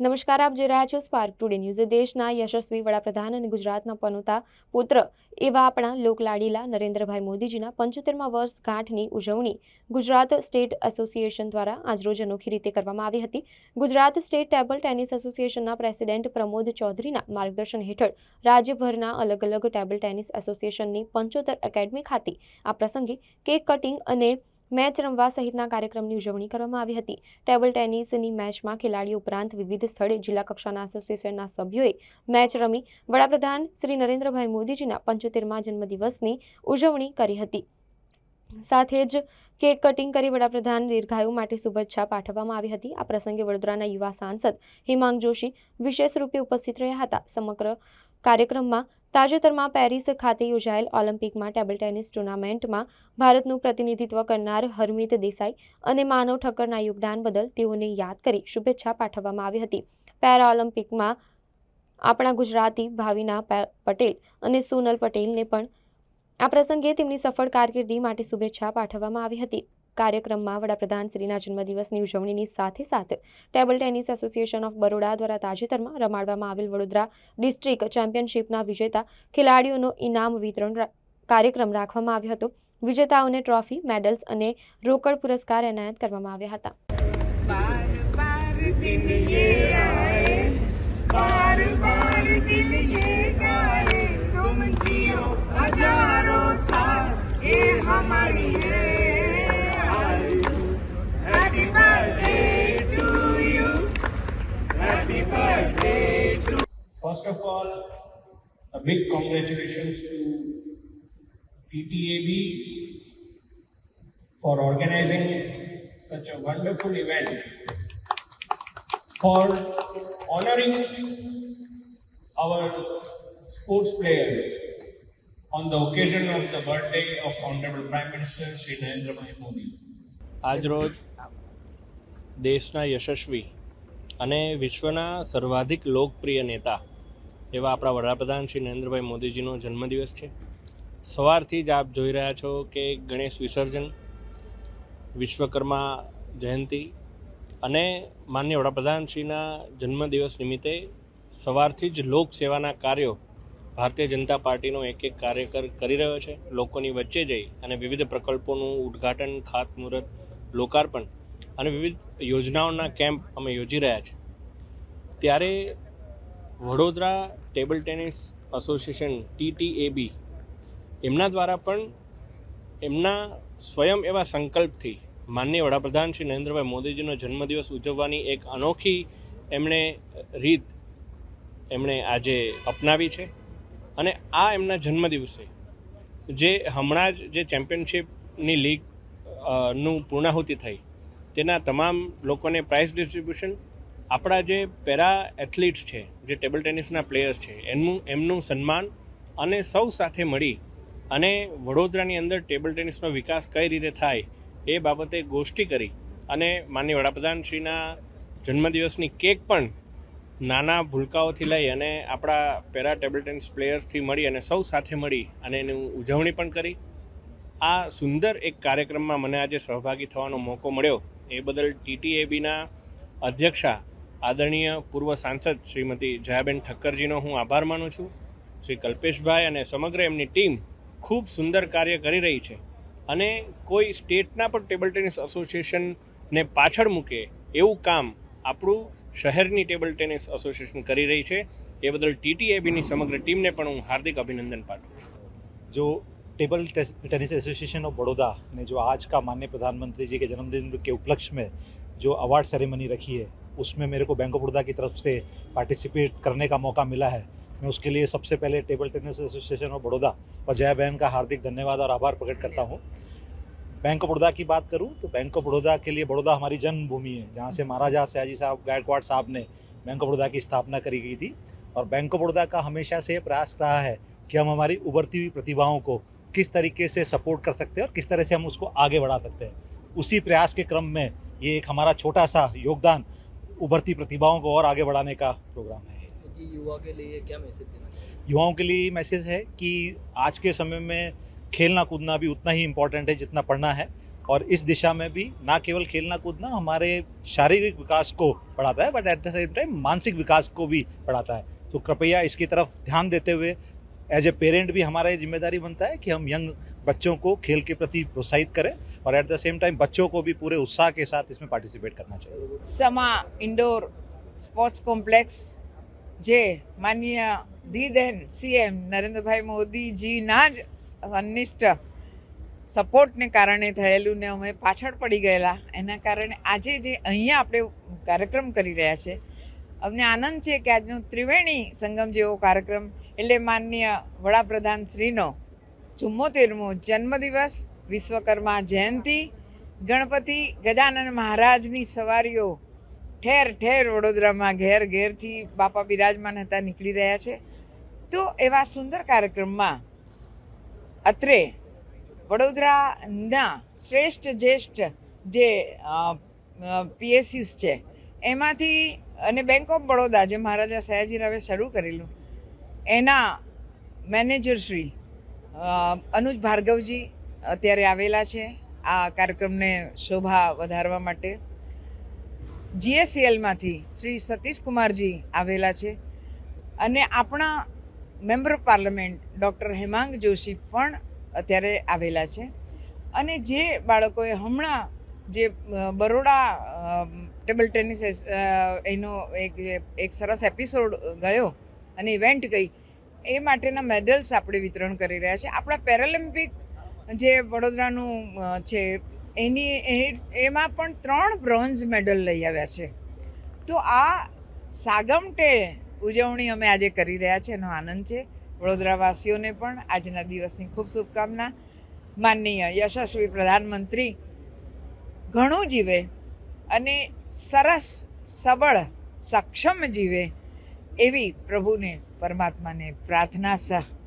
નમસ્કાર, આપ જોઈ રહ્યા છો સ્પાર્ક ટુડે ન્યૂઝ દેશના યશસ્વી વડાપ્રધાન અને ગુજરાતના પનોતા પુત્ર એવા આપણા લોકલાડીલા નરેન્દ્રભાઈ મોદીજીના પંચોતેરમા વર્ષ ગાંઠની ઉજવણી ગુજરાત સ્ટેટ એસોસિએશન દ્વારા આજરોજ અનોખી રીતે કરવામાં આવી હતી. ગુજરાત સ્ટેટ ટેબલ ટેનિસ એસોસિએશનના પ્રેસિડેન્ટ પ્રમોદ ચૌધરીના માર્ગદર્શન હેઠળ રાજ્યભરના અલગ અલગ ટેબલ ટેનિસ એસોસિએશનની પંચોતેર એકેડમી ખાતે આ પ્રસંગે કેક કટિંગ અને મેચ રમવા સહિતના કાર્યક્રમની ઉજવણી કરવામાં આવી હતી. ટેબલ ટેનિસની મેચમાં ખેલાડીઓ ઉપરાંત વિવિધ સ્થળે જિલ્લા કક્ષાના એસોસિએશનના સભ્યોએ મેચ રમી વડાપ્રધાન શ્રી નરેન્દ્રભાઈ મોદીજીના પંચોતેરમા જન્મદિવસની ઉજવણી કરી હતી. સાથે જ કેક કટિંગ કરી વડાપ્રધાન દીર્ઘાયુ માટે શુભેચ્છા પાઠવવામાં આવી હતી. આ પ્રસંગે વડોદરાના યુવા સાંસદ હિમાંગ જોશી વિશેષ રૂપે ઉપસ્થિત રહ્યા હતા. સમગ્ર કાર્યક્રમમાં તાજેતરમાં પેરિસ ખાતે યોજાયેલ ઓલિમ્પિકમાં ટેબલ ટેનિસ ટુર્નામેન્ટમાં ભારતનું પ્રતિનિધિત્વ કરનાર હરમિત દેસાઈ અને માનવ ઠક્કરના યોગદાન બદલ તેઓને યાદ કરી શુભેચ્છા પાઠવવામાં આવી હતી. પેરા ઓલિમ્પિકમાં આપણા ગુજરાતી ભાવિના પટેલ અને સોનલ પટેલને પણ આ પ્રસંગે તેમની સફળ કારકિર્દી માટે શુભેચ્છા પાઠવવામાં આવી હતી. કાર્યક્રમમાં વડાપ્રધાન શ્રીના જન્મદિવસની ઉજવણીની સાથે સાથે table tennis association of Baroda દ્વારા તાજેતરમાં રમાડવામાં આવેલ વડોદરા ડિસ્ટ્રિક્ટ ચેમ્પિયનશિપના વિજેતા ખેલાડીઓનો ઇનામ વિતરણ કાર્યક્રમ રાખવામાં આવ્યો હતો. વિજેતાઓને ટ્રોફી, મેડલ્સ અને રોકડ પુરસ્કાર એનાયત કરવામાં આવ્યા હતા. First of all, a big congratulations to PTAB for organizing such a wonderful event for honoring our sports players on the occasion of the birthday of Honorable Prime Minister Shri Narendra Modi. આજરોજ દેશના યશસ્વી અને વિશ્વના સર્વાધિક લોકપ્રિય નેતા એવા આપણા વડાપ્રધાન શ્રી નરેન્દ્રભાઈ મોદીજીનો જન્મદિવસ છે. સવારથી જ આપ જોઈ રહ્યા છો કે ગણેશ વિસર્જન, વિશ્વકર્મા જયંતિ અને માન્ય વડાપ્રધાનશ્રીના જન્મદિવસ નિમિત્તે સવારથી જ લોકસેવાના કાર્યો ભારતીય જનતા પાર્ટીનો એક એક કાર્યકર કરી રહ્યો છે. લોકોની વચ્ચે જઈ અને વિવિધ પ્રકલ્પોનું ઉદ્ઘાટન, ખાતમુહૂર્ત, લોકાર્પણ અને વિવિધ યોજનાઓના કેમ્પ અમે યોજી રહ્યા છે. ત્યારે Vadodara table tennis association TTAB એમના દ્વારા પણ એમના સ્વયં એવા સંકલ્પથી માનનીય વડાપ્રધાન શ્રી નરેન્દ્રભાઈ મોદીજીનો જન્મદિવસ ઉજવવાની એક અનોખી એમણે રીત એમણે આજે અપનાવી છે. અને આ એમના જન્મદિવસે જે હમણાં જ જે ચેમ્પિયનશિપની લીગનું પૂર્ણાહુતિ થઈ, તેના તમામ લોકોને પ્રાઇઝ ડિસ્ટ્રીબ્યુશન આપણા જે પેરા એથ્લીટ્સ છે, જે ટેબલ ટેનિસના પ્લેયર્સ છે, એમનું એમનું સન્માન અને સૌ સાથે મળી અને વડોદરાની અંદર ટેબલ ટેનિસનો વિકાસ કઈ રીતે થાય એ બાબતે ગોષ્ઠી કરી અને માનનીય વડાપ્રધાનશ્રીના જન્મદિવસની કેક પણ નાના ભૂલકાઓથી લઈ અને આપણા પેરા ટેબલ ટેનિસ પ્લેયર્સથી મળી અને સૌ સાથે મળી અને એની ઉજવણી પણ કરી. આ સુંદર એક કાર્યક્રમમાં મને આજે સહભાગી થવાનો મોકો મળ્યો. એ બદલ ટીટીએબીના અધ્યક્ષા આદરણીય પૂર્વ સાંસદ શ્રીમતી જયાબેન ઠક્કરજીનો હું આભાર માનું છું શ્રી કલ્પેશભાઈ અને સમગ્ર એમની ટીમ ખૂબ સુંદર કાર્ય કરી રહી છે અને કોઈ સ્ટેટના પણ ટેબલ ટેનિસ એસોસિએશનને પાછળ મૂકે એવું કામ આપણું શહેરની ટેબલ ટેનિસ એસોસિએશન કરી રહી છે એ બદલ ટીટીએબીની સમગ્ર ટીમને પણ હું હાર્દિક અભિનંદન પાઠવું છું जो table taste- tennis association of Baroda ने जो आज का माननीय प्रधानमंत्री जी के जन्मदिन के उपलक्ष्य में जो अवार्ड सेरेमनी रखी है उसमें मेरे को बैंक ऑफ़ बड़ौदा की तरफ़ से पार्टिसिपेट करने का मौका मिला है। मैं उसके लिए सबसे पहले table tennis association of Baroda और जया बहन का हार्दिक धन्यवाद और आभार प्रकट करता हूँ। बैंक ऑफ़ बड़ौदा की बात करूँ तो बैंक ऑफ़ बड़ौदा के लिए बड़ौदा हमारी जन्मभूमि है, जहाँ से महाराजा सयाजी साहब गायकवाड़ साहब ने बैंक ऑफ़ बड़ौदा की स्थापना करी गई थी। और बैंक ऑफ़ बड़ौदा का हमेशा से प्रयास रहा है कि हम हमारी उभरती हुई प्रतिभाओं को किस तरीके से सपोर्ट कर सकते हैं और किस तरह से हम उसको आगे बढ़ा सकते हैं। उसी प्रयास के क्रम में ये एक हमारा छोटा सा योगदान उभरती प्रतिभाओं को और आगे बढ़ाने का प्रोग्राम है। जी युवा के लिए क्या मैसेज देना युवाओं के लिए मैसेज है कि आज के समय में खेलना कूदना भी उतना ही इम्पोर्टेंट है जितना पढ़ना है और इस दिशा में भी ना केवल खेलना कूदना हमारे शारीरिक विकास को बढ़ाता है but at the same time मानसिक विकास को भी बढ़ाता है। तो कृपया इसकी तरफ़ ध्यान देते हुए एज ए पेरेंट भी हमारा ये ज़िम्मेदारी बनता है कि हम यंग बच्चों को खेल के प्रति प्रोत्साहित करें और एट द सेम टाइम बच्चों को भी पूरे उत्साह के साथ इसमें पार्टिसिपेट करना चाहिए સમા ઇન્ડોર સ્પોર્ટ્સ કોમ્પ્લેક્સ જે માનનીય દીદેન સીએમ નરેન્દ્રભાઈ મોદીજીના જ સનિષ્ઠ સપોર્ટને કારણે થયેલું ને અમે પાછળ પડી ગયેલા એના કારણે આજે જે અહીંયા આપણે કાર્યક્રમ કરી રહ્યા છે અમને આનંદ છે કે આજનો ત્રિવેણી સંગમ જેવો કાર્યક્રમ એટલે માનનીય વડાપ્રધાન શ્રીનો ચુમ્મોતેરમો જન્મદિવસ, વિશ્વકર્મા જયંતિ. ગણપતિ ગજાનન મહારાજની સવારીઓ ઠેર ઠેર વડોદરામાં ઘેર ઘેરથી બાપા બિરાજમાન હતા, નીકળી રહ્યા છે. તો એવા સુંદર કાર્યક્રમમાં અત્રે વડોદરાના શ્રેષ્ઠ જ્યેષ્ઠ જે પીએસયુસ છે, એમાંથી અને બેંક ઓફ બડોદા જે મહારાજા સયાજી રાવે શરૂ કરેલું, એના મેનેજર શ્રી અનુજ ભાર્ગવજી અત્યારે આવેલા છે આ કાર્યક્રમને શોભા વધારવા માટે. જીએસસીએલમાંથી શ્રી સતીશ કુમારજી આવેલા છે અને આપણા member parliament doctor Hemang Joshi પણ અત્યારે આવેલા છે. અને જે બાળકોએ હમણાં જે બરોડા ટેબલ ટેનિસ એનો એક એક સરસ એપિસોડ ગયો અને ઇવેન્ટ ગઈ એ માટેના મેડલ્સ આપણે વિતરણ કરી રહ્યા છે. આપણા પેરાલિમ્પિક જે વડોદરાનું છે, એની એમાં પણ ત્રણ બ્રોન્ઝ મેડલ લઈ આવ્યા છે. તો આ સાગમટે ઉજવણી અમે આજે કરી રહ્યા છે. એનો આનંદ છે. વડોદરાવાસીઓને પણ આજના દિવસની ખૂબ શુભકામના. માનનીય યશસ્વી પ્રધાનમંત્રી ઘણું જીવે અને સરસ, સબળ, સક્ષમ જીવે એવી પ્રભુને પરમાત્માને પ્રાર્થના સહ